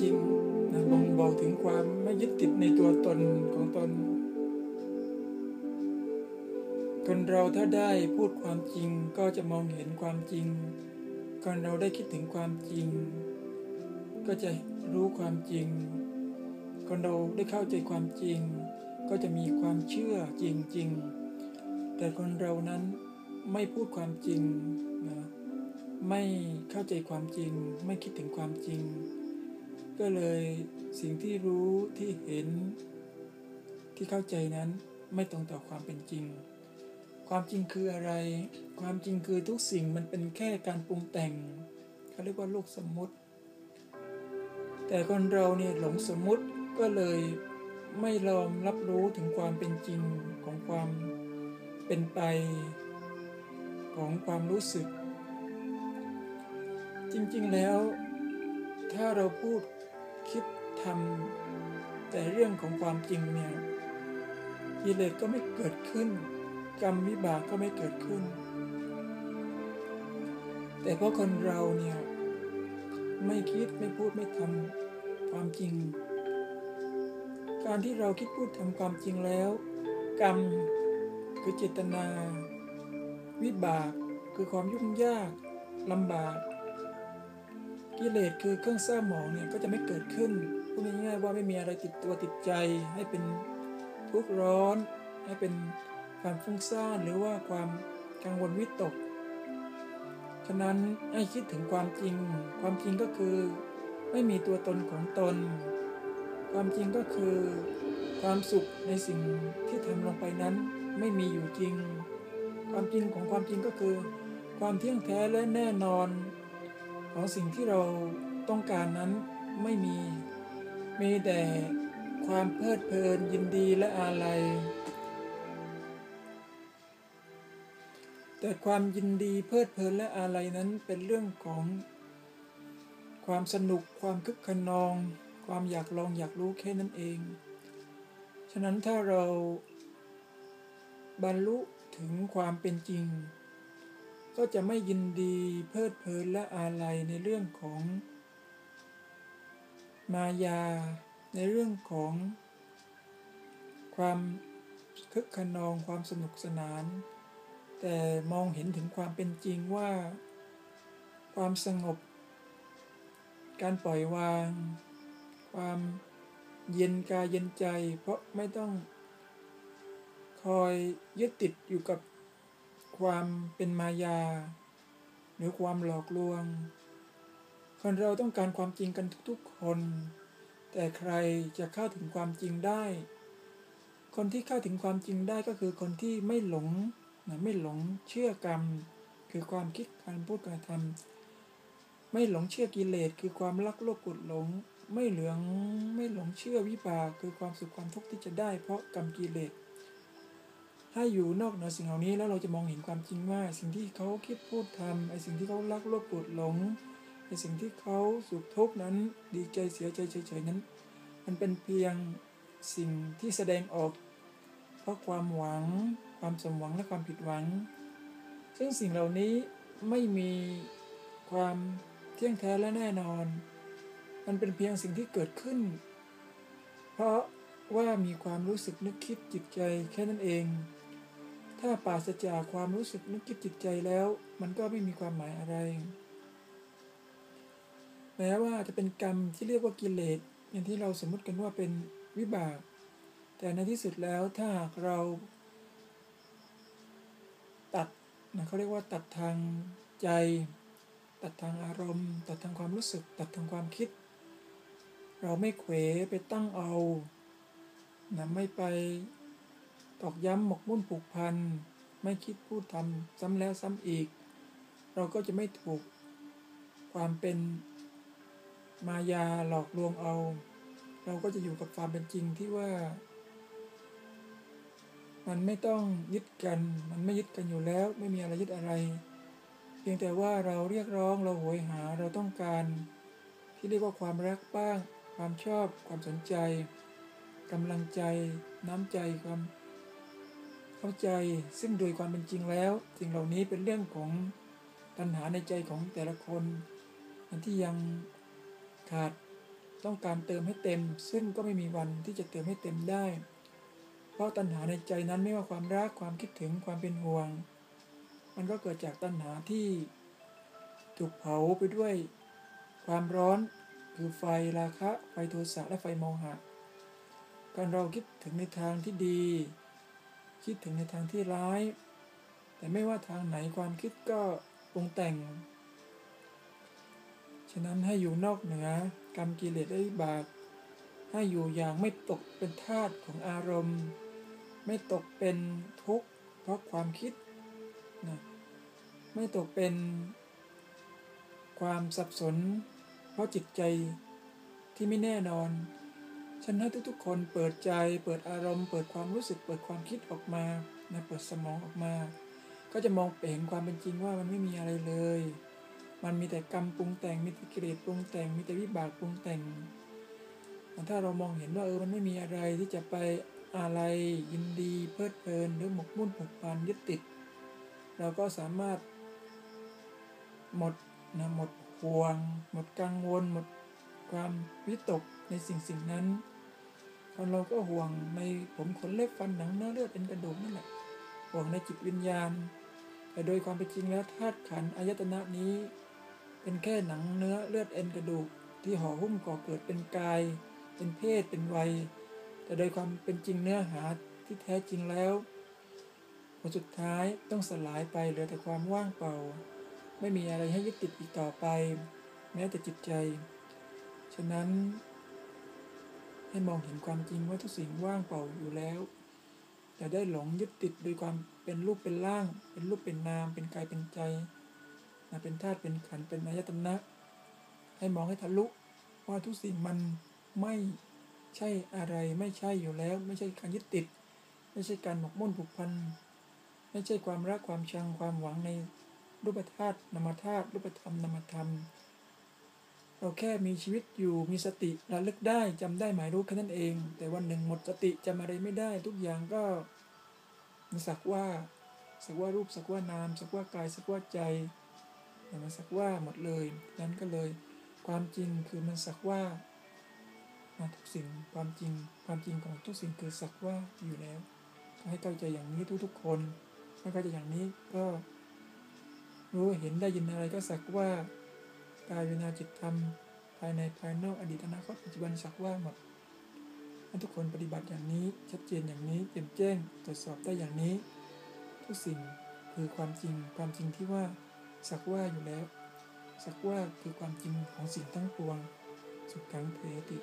จริงนะบ่งบอกถึงความไม่ยึดติดในตัวตนของตน คนเราถ้าได้พูดความจริงก็จะมองเห็นความจริง คนเราได้คิดถึงความจริง ก็จะรู้ความจริง คนเราได้เข้าใจความจริง ก็จะมีความเชื่อจริง ๆ แต่คนเรานั้นไม่พูดความจริงนะไม่เข้าใจความจริง ไม่คิดถึงความจริง ก็เลยสิ่งที่รู้ที่เห็นที่เข้าใจนั้นไม่ตรงต่อความเป็นจริง ความจริงคืออะไร ความจริงคือทุกสิ่งมันเป็นแค่การปรุงแต่งเขาเรียกว่าโลกสมมุติ แต่คนเราเนี่ยหลงสมมุติก็เลยไม่ยอมรับรู้ถึงความเป็นจริงของความเป็นไปของความรู้สึก จริงๆแล้วถ้าเราพูด คิดทำแต่เรื่องของความจริงเนี่ยกิเลสก็ไม่เกิดขึ้น กรรมวิบากก็ไม่เกิดขึ้น แต่เพราะคนเราเนี่ยไม่คิดไม่พูดไม่ทำความจริง การที่เราคิดพูดทำความจริงแล้ว กรรมคือเจตนา วิบากคือความยุ่งยากลำบาก กิเลสคือเครื่องเศร้าหมองเนี่ยก็จะไม่เกิดขึ้นพูดง่ายๆว่าไม่มีอะไรติดตัวติดใจ ให้เป็นทุกข์ร้อน ให้เป็นความฟุ้งซ่านหรือว่าความกังวลวิตก ฉะนั้นให้คิดถึงความจริง ความจริงก็คือ ไม่มีตัวตนของตน ความจริงก็คือ ความสุขในสิ่งที่ทำลงไปนั้นไม่มีอยู่จริง ความจริงของความจริงก็คือ ความเที่ยงแท้และแน่นอน ของสิ่งที่เราต้องการนั้นไม่มี มีแต่ความเพลิดเพลินยินดีและอาลัย แต่ความยินดีเพลิดเพลินและอาลัยนั้นเป็นเรื่องของ ความสนุกความคึกขนอง ความอยากลองอยากรู้แค่นั้นเอง ฉะนั้นถ้าเราบรรลุถึงความเป็นจริง ก็จะไม่ยินดีเพลิดเพลินและอาลัยในเรื่องของ มายา ในเรื่องของ ความคึกขนองความสนุกสนาน แต่มองเห็นถึงความเป็นจริงว่า ความสงบ การปล่อยวาง ความเย็นกายเย็นใจ เพราะไม่ต้องคอยยึดติดอยู่กับ ความเป็นมายา หรือความหลอกลวง คนเราต้องการความจริงกันทุกๆคน แต่ใครจะเข้าถึงความจริงได้ คนที่เข้าถึงความจริงได้ก็คือคนที่ไม่หลงนะไม่หลงเชื่อกรรม คือความคิดการพูดการทำไม่หลงเชื่อกิเลสคือความรักโลภกดหลง ไม่เหลืองไม่หลงเชื่อวิบากคือความสุขความทุกข์ที่จะได้ เพราะกรรมกิเลส ถ้าอยู่นอกเหนือสิ่งเหล่านี้แล้วเราจะมองเห็นความจริงว่า สิ่งที่เขาคิดพูดทำไอ้สิ่งที่เขารักโลภโกรธหลงไอ้สิ่งที่เขาสุขทุกข์นั้นดีใจเสียใจเฉยๆนั้น มันเป็นเพียงสิ่งที่แสดงออก เพราะความหวัง ความสมหวังและความผิดหวัง ซึ่งสิ่งเหล่านี้ไม่มีความเที่ยงแท้และแน่นอน มันเป็นเพียงสิ่งที่เกิดขึ้น เพราะว่ามีความรู้สึกนึกคิดจิตใจแค่นั้นเอง ถ้าปราศจากความรู้สึกนึกคิดจิตใจแล้ว มันก็ไม่มีความหมายอะไร แม้ว่าจะเป็นกรรมที่เรียกว่ากิเลสอย่างที่เราสมมติกันว่าเป็นวิบาก แต่ในที่สุดแล้วถ้าหากเราตัดนะเขาเรียกว่าตัดทางใจ ตัดทางอารมณ์ ตัดทางความรู้สึก ตัดทางความคิด เราไม่เขวไปตั้งเอานะไม่ไป ตอกย้ำหมกมุ่นผูกพัน ไม่คิดพูดทำซ้ำแล้วซ้ำอีก เราก็จะไม่ถูกความเป็นมายาหลอกลวงเอา เราก็จะอยู่กับความเป็นจริงที่ว่า มันไม่ต้องยึดกัน มันไม่ยึดกันอยู่แล้ว ไม่มีอะไรยึดอะไร เพียงแต่ว่าเราเรียกร้องเราโหยหาเราต้องการ ที่เรียกว่าความรักบ้าง ความชอบ ความสนใจกำลังใจ น้ำใจความ เข้าใจซึ่งโดยความเป็นจริงแล้ว สิ่งเหล่านี้เป็นเรื่องของปัญหาในใจของแต่ละคนอันที่ยังขาดต้องการเติมให้เต็ม ซึ่งก็ไม่มีวันที่จะเติมให้เต็มได้ เพราะตัณหาในใจนั้นไม่ว่าความรักความคิดถึงความเป็นห่วง มันก็เกิดจากตัณหาที่ถูกเผาไปด้วยความร้อนคือไฟราคะ ไฟโทสะและไฟโมหะ การเราคิดถึงในทางที่ดี คิดถึงในทางที่ร้าย แต่ไม่ว่าทางไหนความคิดก็ปรุงแต่ง ฉะนั้นให้อยู่นอกเหนือกรรมกิเลสและวิบากให้อยู่อย่างไม่ตกเป็นทาสของอารมณ์ ไม่ตกเป็นทุกข์เพราะความคิดนะไม่ตกเป็นความสับสน เพราะจิตใจที่ไม่แน่นอน ฉันให้ทุกๆคนเปิดใจ เปิดอารมณ์ เปิดความรู้สึก เปิดความคิดออกมานะเปิดสมองออกมา ก็จะมองเห็นความเป็นจริงว่ามันไม่มีอะไรเลย มันมีแต่กรรมปรุงแต่ง มีแต่กิเลสปรุงแต่ง มีแต่วิบากปรุงแต่ง ถ้าเรามองเห็นว่าเออ มันไม่มีอะไรที่จะไปอะไรยินดีเพลิดเพลินหรือหมกมุ่นผูกพันยึดติด เราก็สามารถ หมดนะหมดห่วง หมดกังวล หมดความวิตกในสิ่งสิ่งนั้น คนเราก็ห่วงในผมขนเล็บฟันหนังเนื้อเลือดเป็นกระดูกนั่นแหละห่วงในจิตวิญญาณ แต่โดยความเป็นจริงแล้วธาตุขันอายตนะนี้ เป็นแค่หนังเนื้อเลือดเอ็นกระดูก ที่ห่อหุ้มก่อเกิดเป็นกาย เป็นเพศเป็นวัย แต่โดยความเป็นจริงเนื้อหาที่แท้จริงแล้วผลสุดท้ายต้องสลายไปเหลือแต่ความว่างเปล่า ไม่มีอะไรให้ยึดติดอีกต่อไป แม้แต่จิตใจ ฉะนั้น ให้มองเห็นความจริงว่าทุกสิ่งว่างเปล่าอยู่แล้วอย่าได้หลงยึดติดโดยความเป็นรูปเป็นร่าง เป็นรูปเป็นนาม เป็นกายเป็นใจนะเป็นธาตุเป็นขันเป็นอายตนะ ให้มองให้ทะลุว่าทุกสิ่งมันไม่ใช่อะไรไม่ใช่อยู่แล้ว ไม่ใช่การยึดติด ไม่ใช่การหมกมุ่นผูกพันไม่ใช่ความรักความชังความหวังในรูปธาตุนามธาตุรูปธรรมนามธรรม เราแค่มีชีวิตอยู่มีสติระลึกได้จำได้หมายรู้แค่นั้นเอง แต่วันหนึ่งหมดสติจำอะไรไม่ได้ ทุกอย่างก็มันสักว่า สักว่ารูปสักว่านาม สักว่ากายสักว่าใจแต่มันสักว่าหมดเลยนั้นก็เลย ความจริงคือมันสักว่าทุกสิ่งความจริงความจริงของทุกสิ่งคือสักว่าอยู่แล้วให้เข้าใจอย่างนี้ทุกๆคนไม่เข้าใจอย่างนี้ก็รู้เห็นได้ยินอะไรก็สักว่า กายเวนาจิตธรรม ภายในภายนอกอดีตอนาคตปัจจุบันสักว่าหมดให้ทุกคนปฏิบัติอย่างนี้ชัดเจนอย่างนี้เจ่มแจ้งตรวจสอบได้อย่างนี้ ทุกสิ่งคือความจริงความจริงที่ว่าสักว่าอยู่แล้ว สักว่าคือความจริงของสิ่งทั้งปวง สุขังเทติ